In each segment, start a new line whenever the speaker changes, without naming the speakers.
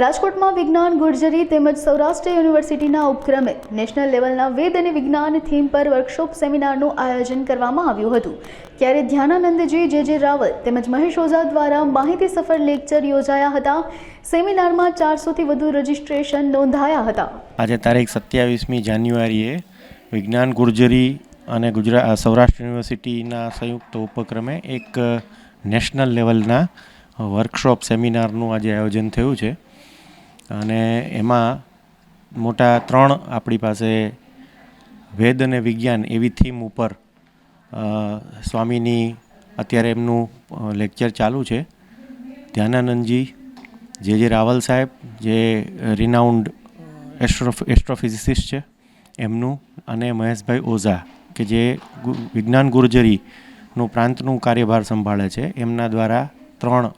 રાજકોટમાં વિજ્ઞાન ગુર્જરી તેમજ સૌરાષ્ટ્ર યુનિવર્સિટીના ઉપક્રમે નેશનલ લેવલના વેદ અને વિજ્ઞાન થીમ પર વર્કશોપ સેમિનારનું આયોજન કરવામાં આવ્યું હતું. ત્યારે ધ્યાનાનંદજી, જે જે રાવલ તેમજ મહેશ ઓઝા દ્વારા માહિતી સફર લેક્ચર યોજાયા હતા. સેમિનારમાં ચારસોથી વધુ રજિસ્ટ્રેશન નોંધાયા હતા.
આજે તારીખ સત્યાવીસમી જાન્યુઆરીએ વિજ્ઞાન ગુર્જરી અને ગુજરાત સૌરાષ્ટ્ર યુનિવર્સિટીના સંયુક્ત ઉપક્રમે એક નેશનલ લેવલના વર્કશોપ સેમિનારનું આજે આયોજન થયું છે. અને એમાં મોટા ત્રણ આપણી પાસે વેદ અને વિજ્ઞાન એવી થીમ ઉપર સ્વામીની અત્યારે એમનું લેક્ચર ચાલુ છે. ધ્યાનાનંદજી, જે જે રાવલ સાહેબ, જે રિનાઉન્ડ એસ્ટ્રો એસ્ટ્રોફિઝિસિસ્ટ છે, એમનું અને મહેશભાઈ ઓઝા, કે જે વિજ્ઞાન ગુર્જરીનું પ્રાંતનું કાર્યભાર સંભાળે છે. એમના દ્વારા ત્રણ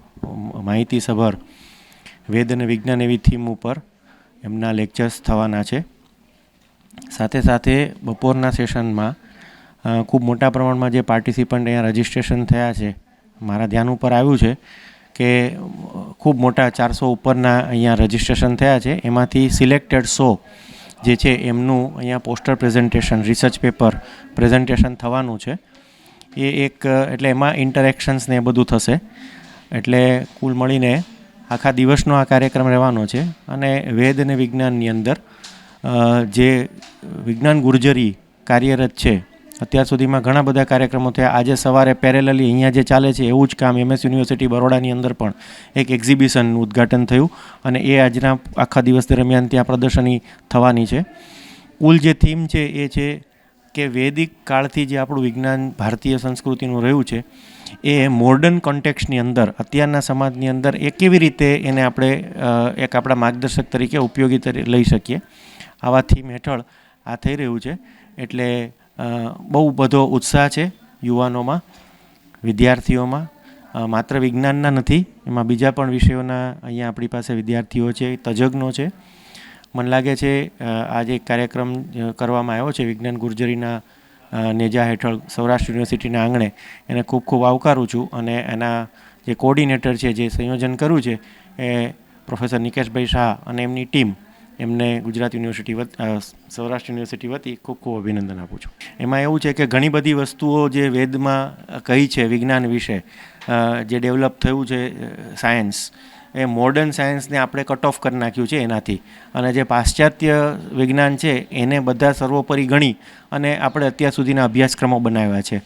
માહિતીસભર વેદ અને વિજ્ઞાન એવી થીમ ઉપર એમના લેક્ચર્સ થવાના છે. સાથે સાથે બપોરના સેશનમાં ખૂબ મોટા પ્રમાણમાં જે પાર્ટિસિપન્ટ અહીંયા રજિસ્ટ્રેશન થયા છે, મારા ધ્યાન ઉપર આવ્યું છે કે, ખૂબ મોટા ચારસો ઉપરના અહીંયા રજિસ્ટ્રેશન થયા છે. એમાંથી સિલેક્ટેડ સો જે છે એમનું અહીંયા poster presentation research paper presentation થવાનું છે. એ એક, એટલે એમાં ઇન્ટરેક્શન્સ ને એ બધું થશે. એટલે કુલ મળીને આખા દિવસનો આ કાર્યક્રમ રહેવાનો છે અને વેદ અને વિજ્ઞાનની અંદર જે વિજ્ઞાન ગુર્જરી કાર્યરત છે, અત્યાર સુધીમાં ઘણા બધા કાર્યક્રમો થયા. આજે સવારે પેરેલલી અહીંયા જે ચાલે છે એવું જ કામ એમએસ યુનિવર્સિટી બરોડાની અંદર પણ એક એક્ઝિબિશનનું ઉદ્ઘાટન થયું અને એ આજના આખા દિવસ દરમિયાન ત્યાં પ્રદર્શની થવાની છે. કુલ જે થીમ છે એ છે કે વૈદિક કાળથી જે આપણું વિજ્ઞાન ભારતીય સંસ્કૃતિનું રહ્યું છે એ મોર્ડન કોન્ટેક્સની અંદર, અત્યારના સમાજની અંદર એ કેવી રીતે એને આપણે એક આપણા માર્ગદર્શક તરીકે ઉપયોગી તરીકે લઈ શકીએ? આવા થીમ હેઠળ આ થઈ રહ્યું છે. એટલે બહુ બધો ઉત્સાહ છે યુવાનોમાં, વિદ્યાર્થીઓમાં. માત્ર વિજ્ઞાનના નથી, એમાં બીજા પણ વિષયોના અહીંયા આપણી પાસે વિદ્યાર્થીઓ છે, તજજ્ઞો છે. મને લાગે છે આજે કાર્યક્રમ કરવામાં આવ્યો છે વિજ્ઞાન ગુર્જરીના નેજા હેઠળ સૌરાષ્ટ્ર યુનિવર્સિટીના આંગણે એને ખૂબ ખૂબ આવકારું છું અને એના જે કોર્ડિનેટર છે, જે સંયોજન કર્યું છે એ પ્રોફેસર નિકેશભાઈ શાહ અને એમની ટીમ એમને ગુજરાત યુનિવર્સિટી સૌરાષ્ટ્ર યુનિવર્સિટી વતી ખૂબ ખૂબ અભિનંદન આપું છું. એમાં એવું છે કે ઘણી બધી વસ્તુઓ જે વેદમાં કહી છે વિજ્ઞાન વિશે જે ડેવલપ થયું છે સાયન્સ, એ મોડર્ન સાયન્સને આપણે કટ ઓફ કરી નાખ્યું છે એનાથી. અને જે પાશ્ચાત્ય વિજ્ઞાન છે એને બધા સર્વોપરી ગણી અને આપણે અત્યાર સુધીના અભ્યાસક્રમો બનાવ્યા છે.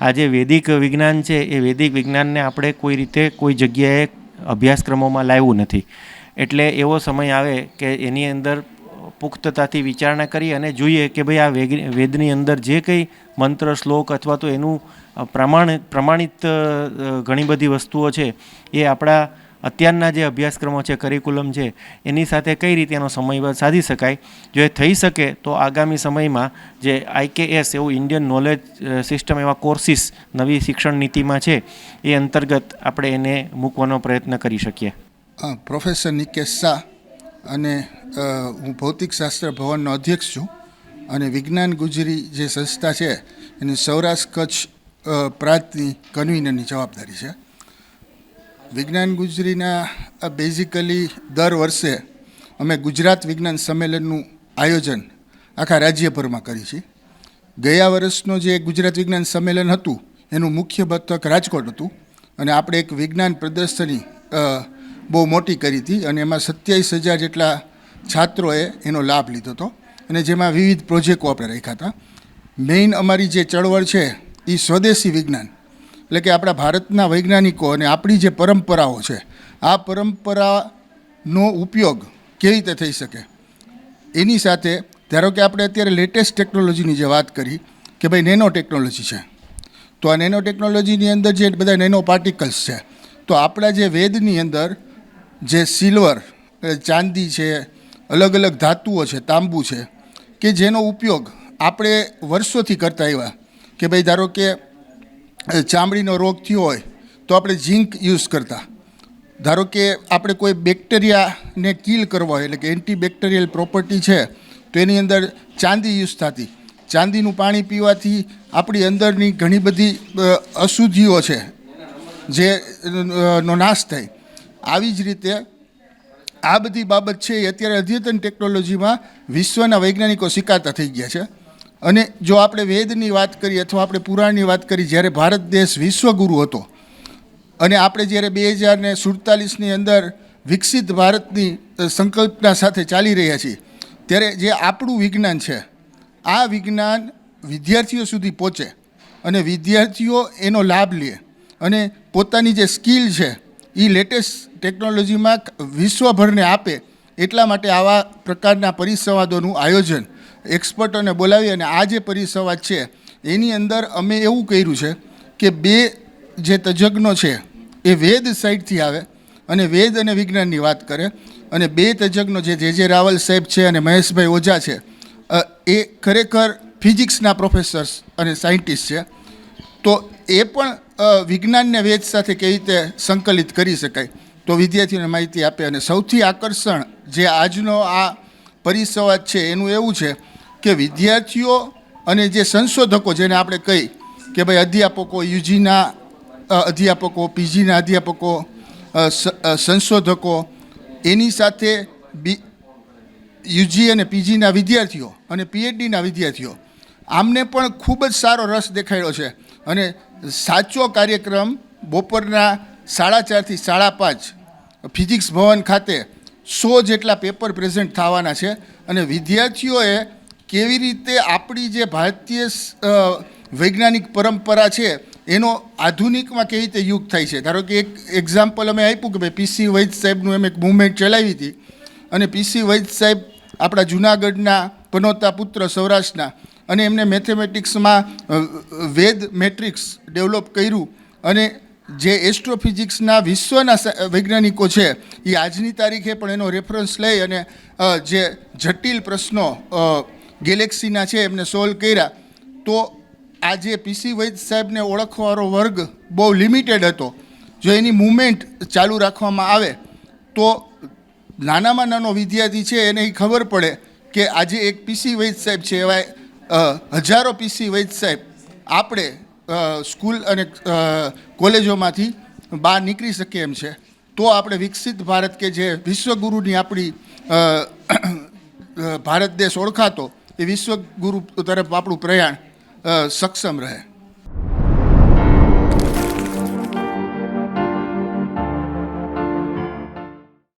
આ જે વૈદિક વિજ્ઞાન છે એ વૈદિક વિજ્ઞાનને આપણે કોઈ રીતે કોઈ જગ્યાએ અભ્યાસક્રમોમાં લાવ્યું નથી. એટલે એવો સમય આવે કે એની અંદર પુખ્તતાથી વિચારણા કરી અને જોઈએ કે ભાઈ આ વેદની અંદર જે કંઈ મંત્ર, શ્લોક અથવા તો એનું પ્રમાણ, પ્રમાણિત ઘણી બધી વસ્તુઓ છે, એ આપણા અત્યારના જે અભ્યાસક્રમો છે કરિકુલમ છે, એની સાથે કઈ રીતે એનો સમય સાધી શકાય? જો એ થઈ શકે તો આગામી સમયમાં જે આઈકેએસ એવું ઇન્ડિયન નોલેજ સિસ્ટમ એવા કોર્સિસ નવી શિક્ષણ નીતિમાં છે, એ અંતર્ગત આપણે એને મૂકવાનો પ્રયત્ન કરી શકીએ.
પ્રોફેસર નિકેશ શાહ અને હું ભૌતિકશાસ્ત્ર ભવનનો અધ્યક્ષ છું અને વિજ્ઞાન ગુજરી જે સંસ્થા છે એની સૌરાષ્ટ્ર કચ્છ પ્રાંતની કન્વીનરની જવાબદારી છે. વિજ્ઞાન ગુજરીના બેઝિકલી દર વર્ષે અમે ગુજરાત વિજ્ઞાન સંમેલનનું આયોજન આખા રાજ્યભરમાં કરી છે ગયા વર્ષનો જે ગુજરાત વિજ્ઞાન સંમેલન હતું એનું મુખ્ય મથક રાજકોટ હતું અને આપણે એક વિજ્ઞાન પ્રદર્શની બહુ મોટી કરી હતી અને એમાં સત્યાવીસ હજાર જેટલા છાત્રોએ એનો લાભ લીધો હતો. અને જેમાં વિવિધ પ્રોજેક્ટો આપણે રાખ્યા હતા. મેઇન અમારી જે ચળવળ છે એ સ્વદેશી વિજ્ઞાન. એટલે કે આપણા ભારતના વૈજ્ઞાનિકો અને આપણી જે પરંપરાઓ છે, આ પરંપરાનો ઉપયોગ કેવી રીતે થઈ શકે? એની સાથે, ધારો કે આપણે અત્યારે લેટેસ્ટ ટેકનોલોજીની જે વાત કરી, કે ભાઈ નેનો ટેકનોલોજી છે. તો આ નેનો ટેકનોલોજીની અંદર જે બધા નેનો પાર્ટિકલ્સ છે, તો આપણા જે વેદની અંદર જે સિલ્વર ચાંદી છે, અલગ અલગ ધાતુઓ છે, તાંબુ છે, કે જેનો ઉપયોગ આપણે વર્ષોથી કરતા આવ્યા કે ભાઈ ધારો કે ચામડીનો રોગ થયો હોય તો આપણે ઝીંક યુઝ કરતા. ધારો કે આપણે કોઈ બેક્ટેરિયાને કિલ કરવા હોય, એટલે કે એન્ટીબેક્ટેરિયલ પ્રોપર્ટી છે, તો એની અંદર ચાંદી યુઝ થતી. ચાંદીનું પાણી પીવાથી આપણી અંદરની ઘણી બધી અશુદ્ધિઓ છે, જે નો નાશ થાય. આવી જ રીતે આ બધી બાબત છે એ અત્યારે અદ્યતન ટેકનોલોજીમાં વિશ્વના વૈજ્ઞાનિકો સ્વીકારતા થઈ ગયા છે. અને જો આપણે વેદની વાત કરીએ અથવા આપણે પુરાણની વાત કરીએ, જ્યારે ભારત દેશ વિશ્વગુરુ હતો અને આપણે જ્યારે બે હજાર ને સુડતાલીસની અંદર વિકસિત ભારતની સંકલ્પના સાથે ચાલી રહ્યા છીએ, ત્યારે જે આપણું વિજ્ઞાન છે, આ વિજ્ઞાન વિદ્યાર્થીઓ સુધી પહોંચે અને વિદ્યાર્થીઓ એનો લાભ લે અને પોતાની જે સ્કિલ છે એ લેટેસ્ટ ટેકનોલોજીમાં વિશ્વભરને આપે એટલા માટે આવા પ્રકારના પરિસંવાદોનું આયોજન એક્સપર્ટોને બોલાવી અને આ જે પરિસંવાદ છે, એની અંદર અમે એવું કર્યું છે કે બે જે તજજ્ઞો છે, એ વેદ સાઈડથી આવે અને વેદ અને વિજ્ઞાનની વાત કરે અને બે તજજ્ઞો જે જે જે રાવલ સાહેબ છે અને મહેશભાઈ ઓઝા છે એ ખરેખર ફિઝિક્સના પ્રોફેસર્સ અને સાયન્ટિસ્ટ છે. તો એ પણ વિજ્ઞાનને વેદ સાથે કેવી રીતે સંકલિત કરી શકાય? તો વિદ્યાર્થીઓને માહિતી આપે અને સૌથી આકર્ષણ જે આજનો આ પરિસંવાદ છે, એનું એવું છે કે વિદ્યાર્થીઓ અને જે સંશોધકો જેને આપણે કહી કે ભાઈ અધ્યાપકો યુજીના અધ્યાપકો, પીજીના અધ્યાપકો સંશોધકો, એની સાથે બી, યુજી અને પીજીના વિદ્યાર્થીઓ અને પીએચડીના વિદ્યાર્થીઓ, આમને પણ ખૂબ જ સારો રસ દેખાયો છે. અને સાચો કાર્યક્રમ બપોરના સાડા ચારથી સાડા પાંચ ફિઝિક્સ ભવન ખાતે સો જેટલા પેપર પ્રેઝન્ટ થવાના છે. અને વિદ્યાર્થીઓએ કેવી રીતે આપણી જે ભારતીય વૈજ્ઞાનિક પરંપરા છે, એનો આધુનિકમાં કેવી રીતે યુગ થાય છે? ધારો કે એક એક્ઝામ્પલ અમે આપ્યું કે ભાઈ પીસી વૈદ સાહેબનું એમ એક મુવમેન્ટ ચલાવી હતી. અને પીસી વૈદ સાહેબ આપણા જુનાગઢના પનોતા પુત્ર સૌરાષ્ટ્રના અને એમને મેથેમેટિક્સમાં વેદ મેટ્રિક્સ ડેવલપ કર્યું. અને જે એસ્ટ્રોફિઝિક્સના વિશ્વના વૈજ્ઞાનિકો છે, એ આજની તારીખે પણ એનો રેફરન્સ લઈ અને જે જટિલ પ્રશ્નો ગેલેક્સીના છે, એમને સોલ્વ કર્યા. તો આજે પીસી વૈદ સાહેબને ઓળખવાનો વર્ગ બહુ લિમિટેડ હતો. જો એની મુવમેન્ટ ચાલુ રાખવામાં આવે, તો નાનામાં નાનો વિદ્યાર્થી છે, એને એ ખબર પડે કે આજે એક પીસી વૈદ સાહેબ છે, એવા હજારો પીસી વૈદ સાહેબ આપણે સ્કૂલ અને કોલેજોમાંથી બહાર નીકળી શકીએ એમ છે. તો આપણે વિકસિત ભારત કે જે વિશ્વગુરુની આપણી ભારત દેશ ઓળખાતો એ વિશ્વગુરુ તરફ આપણું પ્રયાણ સક્ષમ રહે.